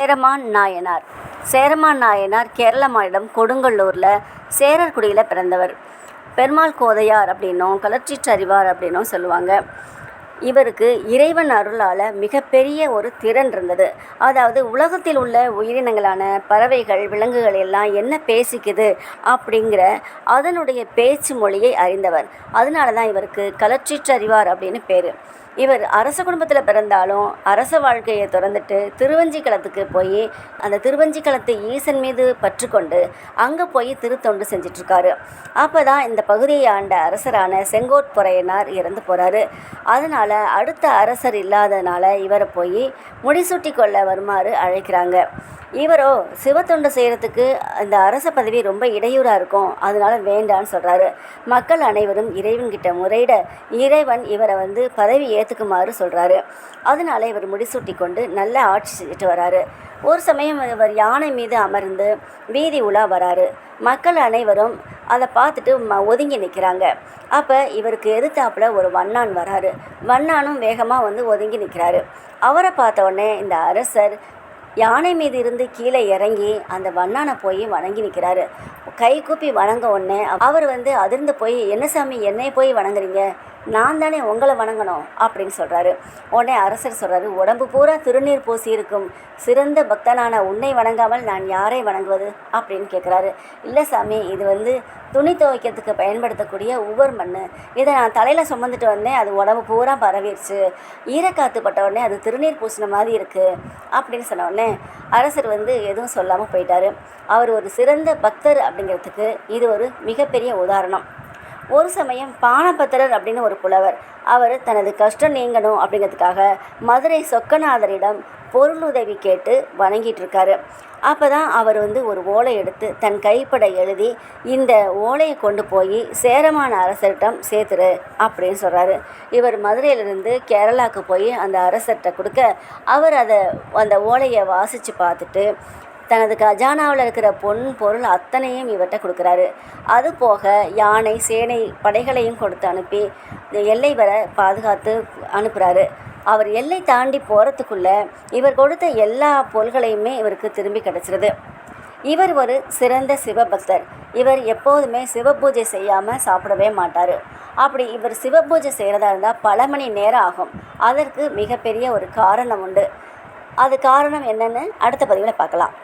சேரமான் நாயனார். சேரமான் நாயனார் கேரள மாநிலம் கொடுங்கல்லூரில் சேரர்குடியில் பிறந்தவர். பெருமாள் கோதையார் அப்படின்னும் கலர்ச்சிற்றறிவார் அப்படின்னும் சொல்லுவாங்க. இவருக்கு இறைவன் அருளால் மிகப்பெரிய ஒரு திறன் இருந்தது. அதாவது உலகத்தில் உள்ள உயிரினங்களான பறவைகள் விலங்குகள் எல்லாம் என்ன பேசிக்குது அப்படிங்கிற அதனுடைய பேச்சு மொழியை அறிந்தவர். அதனால தான் இவருக்கு கலர்ச்சிற்றறிவார் அப்படின்னு பேர். இவர் அரச குடும்பத்தில் பிறந்தாலும் அரச வாழ்க்கையை திறந்துட்டு திருவஞ்சிக்களத்துக்கு போய் அந்த திருவஞ்சிக்களத்து ஈசன் மீது பற்றுக்கொண்டு அங்கே போய் திருத்தொண்டு செஞ்சிட்ருக்காரு. அப்போ தான் இந்த பகுதியை ஆண்ட அரசரான செங்கோட்புறையனார் இறந்து போகிறாரு அதனால் அடுத்த அரசர் இல்லாதனால இவரை போய் முடிசூட்டி கொள்ள வருமாறு அழைக்கிறாங்க. இவரோ சிவத்தொண்டு செய்கிறதுக்கு இந்த அரச பதவி ரொம்ப இடையூறாக இருக்கும். அதனால வேண்டான்னு சொல்கிறாரு மக்கள் அனைவரும் இறைவன்கிட்ட முறையிட இறைவன் இவரை வந்து பதவி ஏற்றுக்குமாறு சொல்கிறாரு அதனால இவர் முடிசூட்டி கொண்டு நல்ல ஆட்சி செஞ்சுட்டு வராரு. ஒரு சமயம் இவர் யானை மீது அமர்ந்து வீதி உலா வராரு. மக்கள் அனைவரும் அதை பார்த்துட்டு ம ஒதுங்கி நிற்கிறாங்க அப்போ இவருக்கு எதிர்த்தாப்புல ஒரு வண்ணான் வராரு. வண்ணானும் வேகமாக வந்து ஒதுங்கி நிற்கிறாரு அவரை பார்த்த உடனே இந்த அரசர் யானை மீது இருந்து கீழே இறங்கி அந்த வண்ணானை போய் வணங்கி நிற்கிறாரு கை கூப்பி வணங்க உடனே அவர் வந்து அதிர்ந்து போய் என்ன சாமி என்னை போய் வணங்குறீங்க? நான் தானே உங்களை வணங்கணும் அப்படின்னு சொல்கிறாரு உடனே அரசர் சொல்கிறாரு உடம்பு பூரா திருநீர் பூசி இருக்கும் சிறந்த பக்தனான உன்னை வணங்காமல் நான் யாரை வணங்குவது? அப்படின்னு கேட்குறாரு இல்லை சாமி இது வந்து துணி துவைக்கிறதுக்கு பயன்படுத்தக்கூடிய உவர் மண் இதை நான் தலையில் சுமந்துட்டு வந்தேன். அது உடம்பு பூரா பரவிடுச்சு ஈரக்காத்து பட்ட உடனே அது திருநீர் பூசின மாதிரி இருக்குது அப்படின்னு சொன்ன உடனே அரசர் வந்து எதுவும் சொல்லாமல் போயிட்டார். அவர் ஒரு சிறந்த பக்தர் அப்படிங்கிறதுக்கு இது ஒரு மிகப்பெரிய உதாரணம். ஒரு சமயம் பானபத்திரர் அப்படின்னு ஒரு புலவர் அவர் தனது கஷ்டம் நீங்கணும் அப்படிங்கிறதுக்காக மதுரை சொக்கநாதரிடம் பொருளுதவி கேட்டு வணங்கிட்டு இருக்காரு அப்போ தான் அவர் வந்து ஒரு ஓலை எடுத்து தன் கைப்பட எழுதி இந்த ஓலையை கொண்டு போய் சேரமான அரசர்கிட்டம் சேர்த்துரு அப்படின்னு சொல்கிறாரு இவர் மதுரையிலிருந்து கேரளாவுக்கு போய் அந்த அரசர்கிட்ட கொடுக்க அவர் அதை அந்த ஓலையை வாசித்து பார்த்துட்டு தனது கஜானாவில் இருக்கிற பொன் பொருள் அத்தனையும் இவர்கிட்ட கொடுக்குறாரு. அது போக யானை சேனை படைகளையும் கொடுத்து அனுப்பி எல்லை வர பாதுகாத்து அனுப்புகிறாரு அவர் எல்லை தாண்டி போகிறதுக்குள்ள இவர் கொடுத்த எல்லா பொருள்களையுமே இவருக்கு திரும்பி கிடச்சிருது. இவர் ஒரு சிறந்த சிவபக்தர். இவர் எப்போதுமே சிவபூஜை செய்யாமல் சாப்பிடவே மாட்டார். அப்படி இவர் சிவபூஜை செய்கிறதா இருந்தால் பல மணி நேரம் ஆகும். அதற்கு மிகப்பெரிய ஒரு காரணம் உண்டு. அது காரணம் என்னென்னு அடுத்த பதிவில் பார்க்கலாம்.